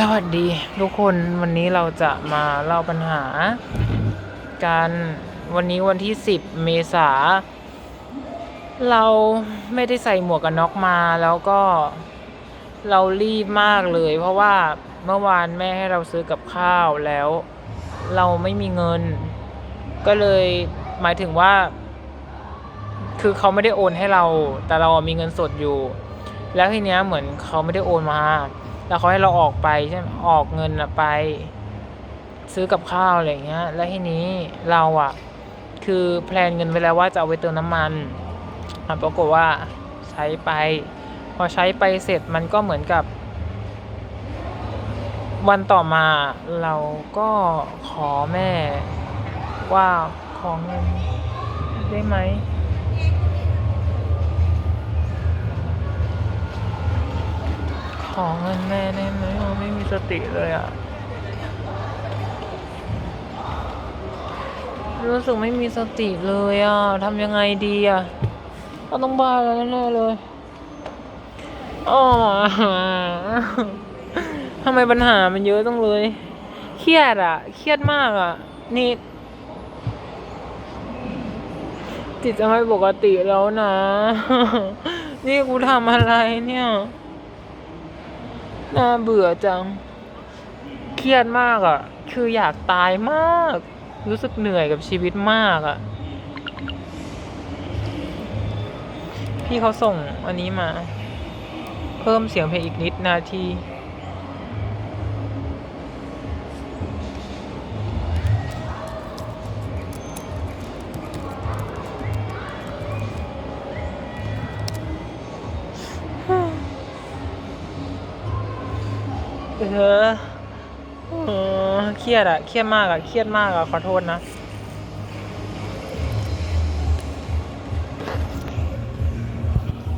สวัสดีทุกคนวันนี้เราจะมาเล่าปัญหา การวันนี้วันที่ 10 เมษา เราไม่ได้ใส่หมวกกันน็อกมาแล้วก็เรารีบมากเลย เพราะว่าเมื่อวานแม่ให้เราซื้อกับข้าวแล้ว เราไม่มีเงิน ก็เลยหมายถึงว่า คือเขาไม่ได้โอนให้เรา แต่เรามีเงินสดอยู่ แล้วทีเนี้ยเหมือนเขาไม่ได้โอนมา แล้วเขาให้เราออกไปใช่ไหมออกเงินไป ซื้อกับข้าวอะไรอย่างเงี้ย แล้วทีนี้เราอะคือแพลนเงินไว้แล้วว่าจะเอาไปเติมน้ำมันปรากฏว่าใช้ไป พอใช้ไปเสร็จมันก็เหมือนกับ วันต่อมาเราก็ขอแม่ว่าขอเงินได้ไหม ของเงินแม่ได้ไหมเราไม่มีสติเลยอะรู้สึกไม่มีสติเลยอะทำยังไงดีอะเราต้องบ้าแล้วแน่เลยอ๋อทำไมปัญหามันเยอะต้องเลย เครียดอะเครียดมากอะนี่จิตจะไม่ปกติแล้วนะ นี่กูทำอะไรเนี่ย น่าเบื่อจัง เครียดมากอะ่ะ คืออยากตายมาก รู้สึกเหนื่อยกับชีวิตมากอะ่ะ พี่เขาส่งอันนี้มา เพิ่มเสียงเพลงอีกนิดนาที เออเออเครียดอะเครียดมากอะเครียดมากอะขอโทษนะ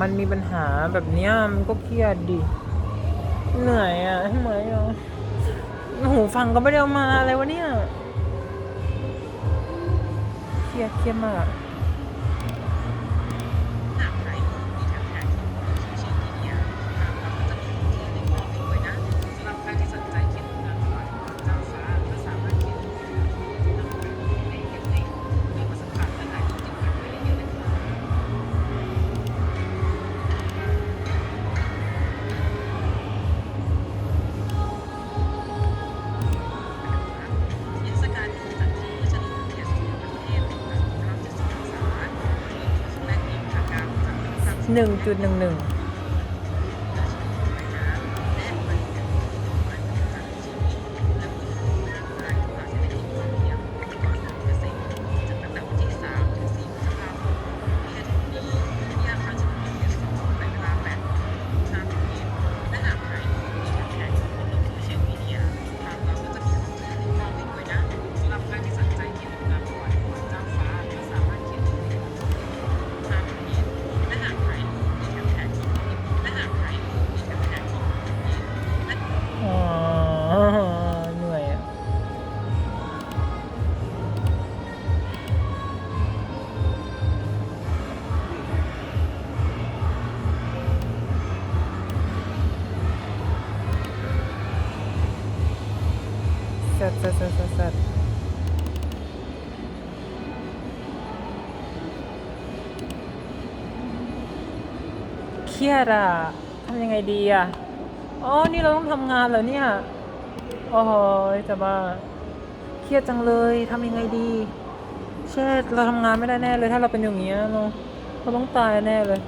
มันมีปัญหาแบบเนี้ยมันก็เครียดดิ เหนื่อยอะทำไมอะหูฟังก็ไม่ได้เอามาอะไรวะเนี่ย เครียดเครียดมาก 1.11 รียดอะทำยังไงดีอะอ๋อ นี่เราต้องทำงานเหรอเนี่ยโอ้โหจะบ้าเครียดจังเลยทำยังไงดีเช่เราทำงานไม่ได้แน่เลย ถ้าเราเป็นอย่างนี้ยเราเราต้องตายแน่เลย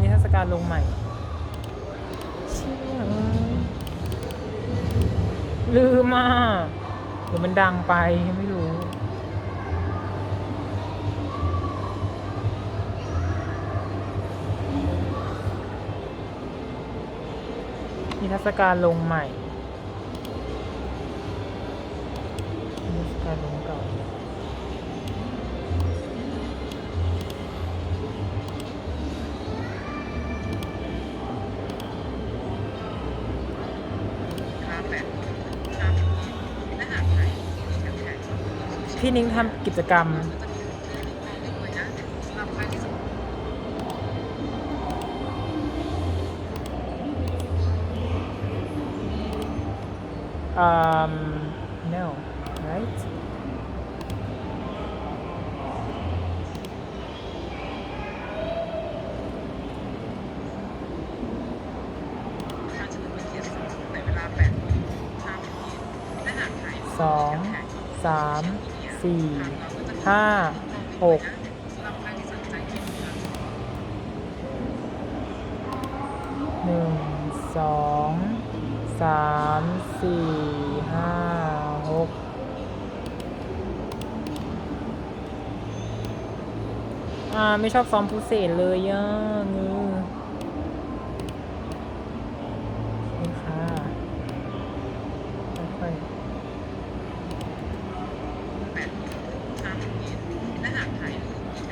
นิทรรศการลงใหม่เชี่ยลืมมาะหรือมันดังไปไม่รู้ นิทรรศการลงใหม่นิทรรศการลง พี่นิ้งทำกิจกรรม um no right สองสาม สี่ห้าหกหนึ่งสองสามสี่ห้าหกอ่า ไม่ชอบซ้อมพุเศษเลยย่ะงือ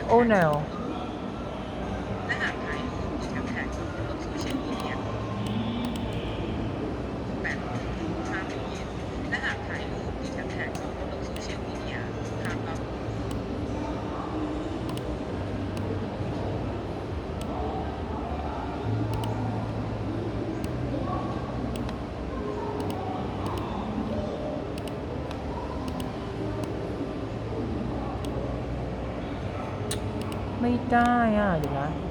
Oh no. イターヤールが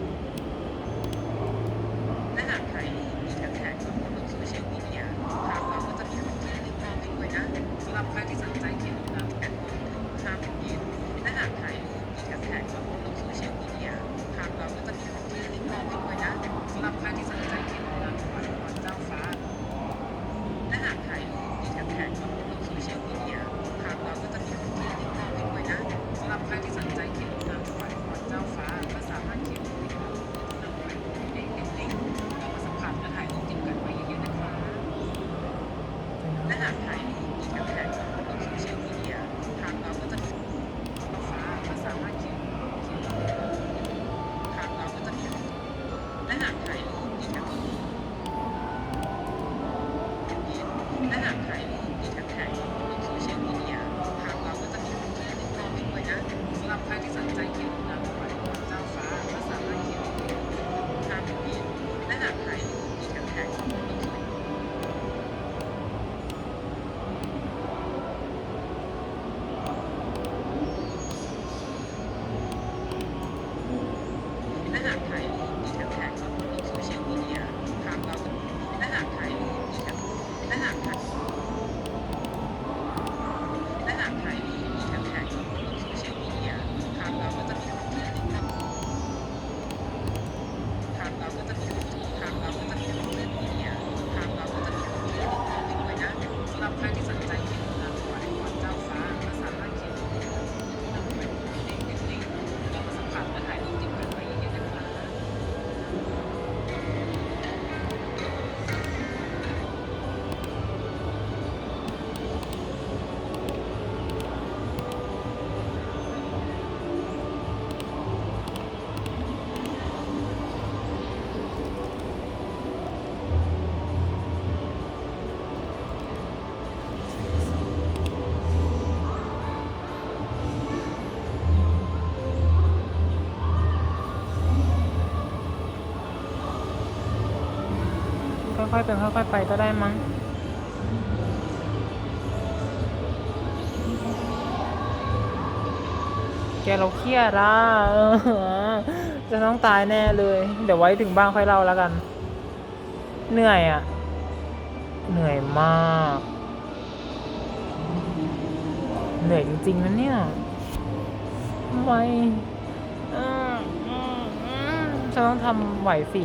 ่อยๆเป็นค่อยๆไปก็ได้มั้งแกเราเครียดละจะต้องตายแน่เลย เดี๋ยวไว้ถึงบ้านค่อยเล่าแล้วกัน เหนื่อยอะ่ะ เหนื่อยมาก เหนื่อยจริงๆนะเนี่ยทำไมจะต้องทำไหวสิ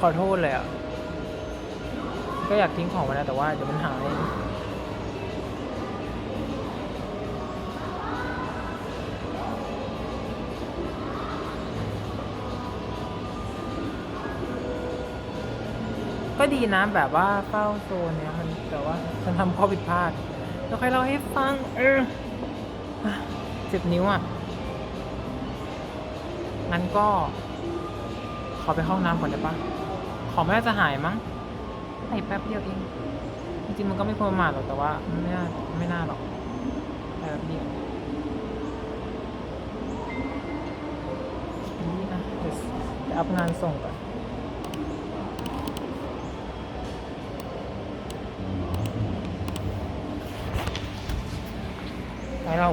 ขอโทษเลยอะ ก็อยากทิ้งของไว้นะแต่ว่าเดี๋ยวมันหายก็ดีนะแบบว่าเฝ้าโซนเนี้ยมันแต่ว่าฉันทำข้อผิดพลาดแล้วใค่อยเล่าให้ฟัง เออเจ็บนิ้วอะ งั้นก็ ขอไปเข้าห้องน้ำก่อนได้ปะ ของไม่น่าจะหายมั้งหายแป๊บเดียวเอง จริงๆมันก็ไม่ควรประมาทหรอกแต่ว่าไม่น่าไม่น่าหรอกแป๊บเดียวนี่นะเดี๋ยวไปอัพงานส่งก่อนไปเรา